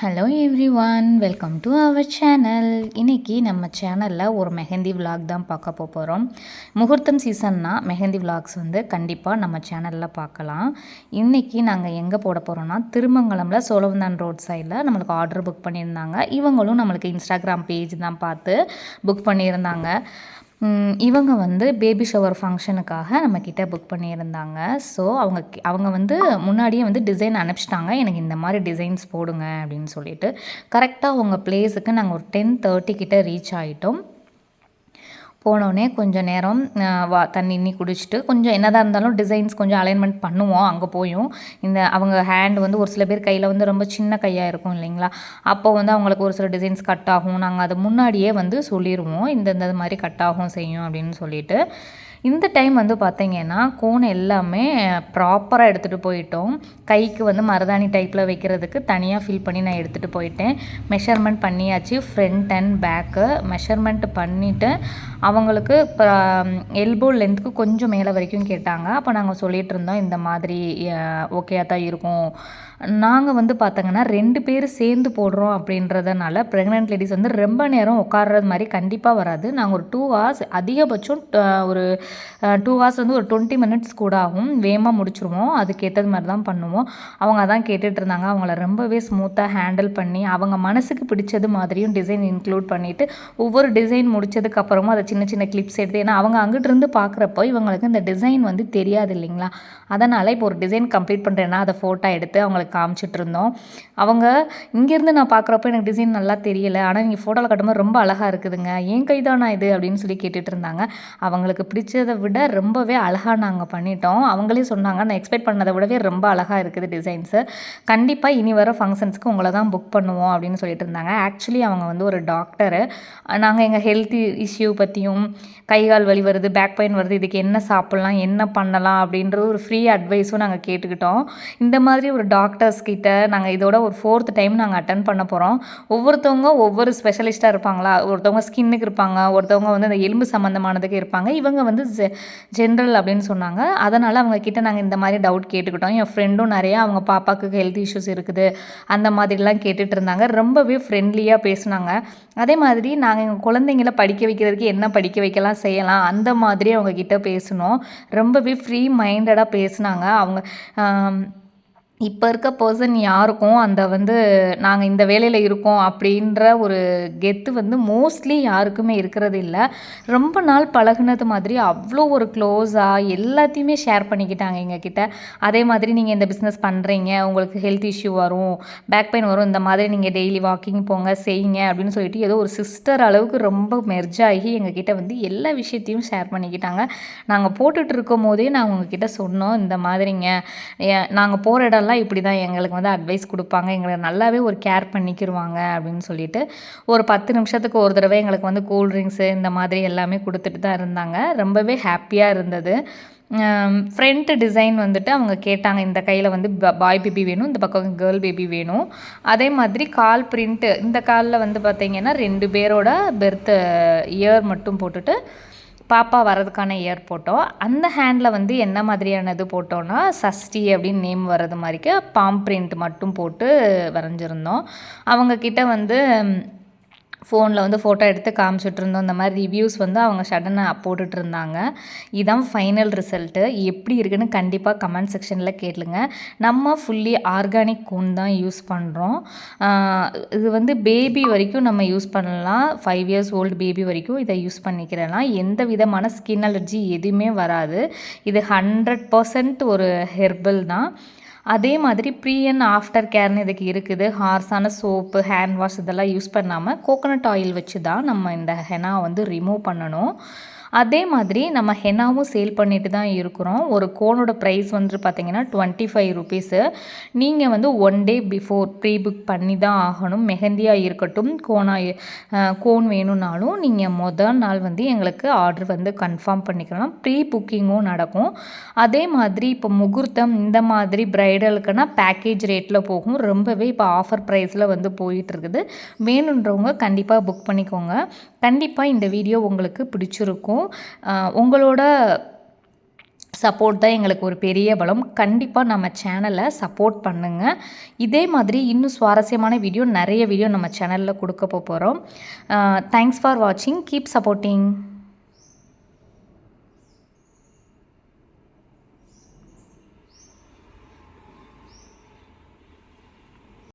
Hello everyone welcome to our channel இன்றைக்கி நம்ம சேனலில் ஒரு மெஹந்தி விலாக் தான் பார்க்க போகிறோம் முகூர்த்தம் சீசன்னா மெஹந்தி விலாக்ஸ் வந்து கண்டிப்பாக நம்ம சேனலில் பார்க்கலாம். இன்றைக்கி நாங்கள் எங்கே போட போகிறோம்னா திருமங்கலமில் சோழவந்தான் ரோட் சைடில் நம்மளுக்கு ஆர்டர் புக் பண்ணியிருந்தாங்க. இவங்களும் நம்மளுக்கு இன்ஸ்டாகிராம் பேஜ் தான் பார்த்து புக் பண்ணியிருந்தாங்க. இவங்க வந்து பேபி ஷவர் ஃபங்க்ஷனுக்காக நம்மக்கிட்ட புக் பண்ணியிருந்தாங்க. ஸோ அவங்க அவங்க வந்து முன்னாடியே வந்து டிசைன் அனுப்பிச்சிட்டாங்க. எனக்கு இந்த மாதிரி டிசைன்ஸ் போடுங்க அப்படின்னு சொல்லிட்டு. கரெக்டாக உங்கள் ப்ளேஸுக்கு நாங்கள் ஒரு டென் தேர்ட்டி கிட்டே ரீச் ஆகிட்டோம் போனோடனே கொஞ்சம் நேரம் வா தண்ணி இன்னி குடிச்சிட்டு கொஞ்சம் என்னதான் இருந்தாலும் டிசைன்ஸ் கொஞ்சம் அலைன்மெண்ட் பண்ணுவோம் அங்கே போயும். இந்த அவங்க ஹேண்ட் வந்து ஒரு சில பேர் கையில் வந்து ரொம்ப சின்ன கையாக இருக்கும் இல்லைங்களா? அப்போ வந்து அவங்களுக்கு ஒரு சில டிசைன்ஸ் கட் ஆகும். நாங்கள் அதை முன்னாடியே வந்து சொல்லிடுவோம் இந்த மாதிரி கட் ஆகும் செய்யும் அப்படின்னு சொல்லிட்டு. இந்த டைம் வந்து பார்த்திங்கன்னா கோன் எல்லாமே ப்ராப்பராக எடுத்துகிட்டு போயிட்டோம். கைக்கு வந்து மருதாணி டைப்பில் வைக்கிறதுக்கு தனியாக ஃபில் பண்ணி நான் எடுத்துகிட்டு போயிட்டேன். மெஷர்மெண்ட் பண்ணியாச்சு ஃப்ரண்ட் அண்ட் பேக்கு மெஷர்மெண்ட் பண்ணிவிட்டு அவங்களுக்கு எல்போ லென்த்துக்கு கொஞ்சம் மேலே வரைக்கும் கேட்டாங்க. அப்போ நாங்கள் சொல்லிகிட்டு இருந்தோம் இந்த மாதிரி ஓகேயாக தான் இருக்கும். நாங்கள் வந்து பார்த்தங்கன்னா ரெண்டு பேர் சேர்ந்து போடுறோம் அப்படின்றதுனால ப்ரெக்னென்ட் லேடிஸ் வந்து ரொம்ப நேரம் உட்கார்றது மாதிரி கண்டிப்பாக வராது. நாங்கள் ஒரு டூ ஹவர்ஸ் அதிகபட்சம் ஒரு டூ ஹவர்ஸ் வந்து ஒரு டுவெண்ட்டி மினிட்ஸ் கூட ஆகும். வேகமாக முடிச்சிருவோம். அதுக்கேற்றது மாதிரி தான் பண்ணுவோம். அவங்க அதான் கேட்டுட்டு இருந்தாங்க. அவங்கள ரொம்பவே ஸ்மூத்தாக ஹேண்டில் பண்ணி அவங்க மனசுக்கு பிடிச்சது மாதிரியும் டிசைன் இன்க்ளூட் பண்ணிவிட்டு ஒவ்வொரு டிசைன் முடிச்சதுக்கப்புறமும் அதை சின்ன சின்ன கிளிப்ஸ் எடுத்து ஏன்னா அவங்க அங்கிட்டிருந்து பார்க்குறப்போ இவங்களுக்கு இந்த டிசைன் வந்து தெரியாது இல்லைங்களா? அதனால் இப்போ ஒரு டிசைன் கம்ப்ளீட் பண்ணுறேன்னா அதை ஃபோட்டோ எடுத்து அவங்களுக்கு காமிச்சிட்டு இருந்தோம். அவங்க இங்கேருந்து நான் பார்க்குறப்போ எனக்கு டிசைன் நல்லா தெரியல. ஆனால் நீங்கள் ஃபோட்டோவில் கட்டும்போது ரொம்ப அழகாக இருக்குதுங்க. ஏன் கைதானா இது? அப்படின்னு சொல்லி கேட்டுட்டு இருந்தாங்க. அவங்களுக்கு நினச்சதை விட ரொம்பவே அழகாக நாங்கள் பண்ணிட்டோம். அவங்களே சொன்னாங்க நான் எக்ஸ்பெக்ட் பண்ணதை விடவே ரொம்ப அழகாக இருக்குது டிசைன்ஸு கண்டிப்பாக இனி வர ஃபங்க்ஷன்ஸ்க்கு உங்களை தான் புக் பண்ணுவோம் அப்படின்னு சொல்லிட்டு இருந்தாங்க. ஆக்சுவலி அவங்க வந்து ஒரு டாக்டரு நாங்கள் எங்கள் ஹெல்த் இஷ்யூ பற்றியும் கை கால் வலி வருது பேக் பெயின் வருது இதுக்கு என்ன சாப்பிட்லாம் என்ன பண்ணலாம் அப்படின்ற ஒரு ஃப்ரீ அட்வைஸும் நாங்கள் கேட்டுக்கிட்டோம். இந்த மாதிரி ஒரு டாக்டர்ஸ் கிட்ட நாங்கள் இதோட ஒரு ஃபோர்த் டைம் நாங்கள் அட்டன் பண்ண போகிறோம் ஒவ்வொருத்தவங்க ஒவ்வொரு ஸ்பெஷலிஸ்ட்டாக இருப்பாங்களா? ஒருத்தவங்க ஸ்கின்னுக்கு இருப்பாங்க ஒருத்தவங்க வந்து அந்த எலும்பு சம்மந்தமானதுக்கு இருப்பாங்க. இவங்க வந்து ஜென்ரல் அப்படின்னு சொன்னாங்க. அதனால் அவங்கக்கிட்ட நாங்கள் இந்த மாதிரி டவுட் கேட்டுக்கிட்டோம். என் ஃப்ரெண்டும் நிறையா அவங்க பாப்பாவுக்கு ஹெல்த் இஷ்யூஸ் இருக்குது. அந்த மாதிரிலாம் கேட்டுட்டு இருந்தாங்க. ரொம்பவே ஃப்ரெண்ட்லியாக பேசினாங்க. அதே மாதிரி நாங்கள் எங்கள் குழந்தைங்கள படிக்க வைக்கிறதுக்கு என்ன படிக்க வைக்கலாம் செய்யலாம் அந்த மாதிரி அவங்கக்கிட்ட பேசணும் ரொம்பவே ஃப்ரீ மைண்டடாக பேசினாங்க. அவங்க இப்போ இருக்க பர்சன் யாருக்கும் அந்த வந்து நாங்கள் இந்த வேலையில் இருக்கோம் அப்படின்ற ஒரு கெத்து வந்து மோஸ்ட்லி யாருக்குமே இருக்கிறது இல்லை. ரொம்ப நாள் பழகுனது மாதிரி அவ்வளோ ஒரு க்ளோஸாக எல்லாத்தையுமே ஷேர் பண்ணிக்கிட்டாங்க எங்ககிட்ட. அதே மாதிரி நீங்கள் இந்த பிஸ்னஸ் பண்ணுறீங்க உங்களுக்கு ஹெல்த் இஷ்யூ வரும் பேக் பெயின் வரும் இந்த மாதிரி நீங்கள் டெய்லி வாக்கிங் போங்க செய்யுங்க அப்படின்னு சொல்லிட்டு ஏதோ ஒரு சிஸ்டர் அளவுக்கு ரொம்ப மெர்ஜ் ஆகி எங்ககிட்ட வந்து எல்லா விஷயத்தையும் ஷேர் பண்ணிக்கிட்டாங்க. நாங்கள் போட்டுட்ருக்கும் போதே நான் உங்ககிட்ட சொன்னோம் இந்த மாதிரிங்க நாங்கள் போகிற இடம் எல்லாம் இப்படி தான் எங்களுக்கு வந்து அட்வைஸ் கொடுப்பாங்க. எங்களை நல்லாவே ஒரு கேர் பண்ணிக்கிடுவாங்க அப்படின்னு சொல்லிட்டு ஒரு பத்து நிமிஷத்துக்கு ஒரு தடவை எங்களுக்கு வந்து கூல்ட்ரிங்க்ஸு இந்த மாதிரி எல்லாமே கொடுத்துட்டு தான் இருந்தாங்க. ரொம்பவே ஹாப்பியாக இருந்தது. ஃப்ரண்ட் டிசைன் வந்துட்டு அவங்க கேட்டாங்க. இந்த கையில் வந்து பாய் பேபி வேணும் இந்த பக்கம் கேர்ள் பேபி வேணும். அதே மாதிரி கால் பிரிண்ட்டு இந்த காலில் வந்து பார்த்திங்கன்னா ரெண்டு பேரோட பெர்த் இயர் மட்டும் போட்டுட்டு பாப்பா வரதுக்கான இயர் போட்டோம் அந்த ஹேண்டில் வந்து என்ன மாதிரியானது போட்டோன்னா சஷ்டி அப்படின்னு நேம் வர்றது மாதிரிக்கு பாம் பிரிண்ட் மட்டும் போட்டு வரைஞ்சிருந்தோம். அவங்கக்கிட்ட வந்து ஃபோனில் வந்து ஃபோட்டோ எடுத்து காமிச்சிட்டு இருந்தோம் இந்த மாதிரி ரிவ்யூஸ் வந்து அவங்க சடனாக போட்டுட்டு இருந்தாங்க இதுதான் ஃபைனல் ரிசல்ட்டு எப்படி இருக்குன்னு கண்டிப்பாக கமெண்ட் செக்ஷனில் கேளுங்க. நம்ம ஃபுல்லி ஆர்கானிக் கூன் தான் யூஸ் பண்ணுறோம் இது வந்து பேபி வரைக்கும் நம்ம யூஸ் பண்ணலாம். ஃபைவ் இயர்ஸ் ஓல்டு பேபி வரைக்கும் இதை யூஸ் பண்ணிக்கிறலாம். எந்த விதமான ஸ்கின் அலர்ஜி எதுவுமே வராது. இது ஹண்ட்ரட் பர்சன்ட் ஒரு ஹெர்பல் தான். அதே மாதிரி ப்ரீ அண்ட் ஆஃப்டர் கேர்னு இதுக்கு இருக்குது. ஹார்ஸான சோப்பு ஹேண்ட் வாஷ் இதெல்லாம் யூஸ் பண்ணாமல் கோகோனட் ஆயில் வச்சு தான் நம்ம இந்த ஹெனா வந்து ரிமூவ் பண்ணணும். அதே மாதிரி நம்ம ஹெனாவும் சேல் பண்ணிட்டு தான் இருக்கிறோம். ஒரு கோனோட ப்ரைஸ் வந்துட்டு பார்த்தீங்கன்னா டுவெண்ட்டி ஃபைவ் ருபீஸு நீங்கள் வந்து one day before pre book பண்ணி தான் ஆகணும். மெஹந்தியாக இருக்கட்டும் கோனாக கோன் வேணும்னாலும் நீங்கள் மொதல் நாள் வந்து எங்களுக்கு ஆர்டர் வந்து கன்ஃபார்ம் பண்ணிக்கலாம். ப்ரீ புக்கிங்கும் நடக்கும். அதே மாதிரி இப்போ முகூர்த்தம் இந்த மாதிரி ப்ரைடலுக்குன்னா பேக்கேஜ் ரேட்டில் போகும். ரொம்பவே இப்போ ஆஃபர் ப்ரைஸில் வந்து போயிட்டுருக்குது. வேணுன்றவங்க கண்டிப்பாக புக் பண்ணிக்கோங்க. கண்டிப்பாக இந்த வீடியோ உங்களுக்கு பிடிச்சிருக்கும். உங்களோட சப்போர்ட் தான் எங்களுக்கு ஒரு பெரிய பலம். கண்டிப்பாக நம்ம சேனலை சப்போர்ட் பண்ணுங்கள் இதே மாதிரி இன்னும் சுவாரஸ்யமான வீடியோ நிறைய வீடியோ நம்ம சேனலில் கொடுக்க போகிறோம் தேங்க்ஸ் ஃபார் வாட்சிங் கீப் சப்போர்ட்டிங்